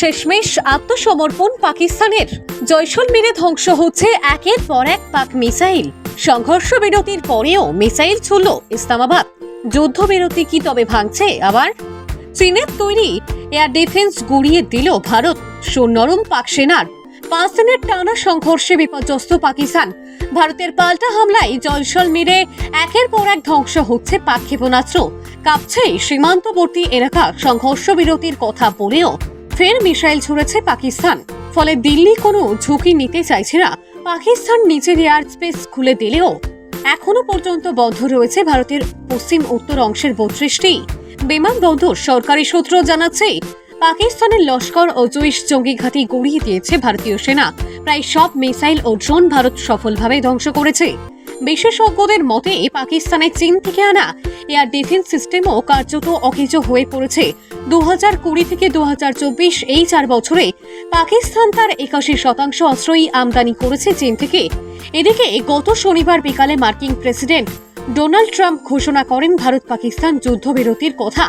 শেষমেশ আত্মসমর্পণ পাকিস্তানের। জয়সলমীরে ধ্বংস হচ্ছে একের পর এক পাক মিসাইল। সংঘর্ষ বিরতির পরেও মিসাইল ছুড়ল ইসলামাবাদ। যুদ্ধবিরতি কি তবে ভাঙছে আবার? চীনের তৈরি এয়ার ডিফেন্স গুড়িয়ে দিল ভারত। সুনরম পাক সেনার পাঁচ দিনের টানা সংঘর্ষে বিপর্যস্ত পাকিস্তান। ভারতের পাল্টা হামলায় জলসলমীরে একের পর এক ধ্বংস হচ্ছে পাক ক্ষেপণাস্ত্র। কাঁপছে সীমান্তবর্তী এলাকা। সংঘর্ষ বিরতির কথা বলেও ফের মিসাইল ছুড়েছে পাকিস্তান। ফলে দিল্লি কোনো ঝুঁকি নিতে চাইছে না। পাকিস্তান নিজের এয়ার স্পেস খুলে দিলেও এখনও পর্যন্ত বন্ধ রয়েছে ভারতের পশ্চিম উত্তর অংশের বত্রিশটি। বিমানবন্দর সরকারি সূত্র জানাচ্ছে, পাকিস্তানের লস্কর ও জৈশ জঙ্গি ঘাঁটি গড়িয়ে দিয়েছে ভারতীয় সেনা। প্রায় সব মিসাইল ও ড্রোন ভারত সফলভাবে ধ্বংস করেছে। বিশেষজ্ঞদের মতে, পাকিস্তানের চীন থেকে আনা এয়ার ডিফেন্স সিস্টেমও কার্যত অকেজ হয়ে পড়েছে। দু হাজার কুড়ি থেকে দু হাজার চব্বিশ এই চার বছরে পাকিস্তান তার একাশি শতাংশ অস্ত্রই আমদানি করেছে চীন থেকে। এদিকে গত শনিবার বিকালে মার্কিন প্রেসিডেন্ট ডোনাল্ড ট্রাম্প ঘোষণা করেন ভারত পাকিস্তান যুদ্ধবিরতির কথা।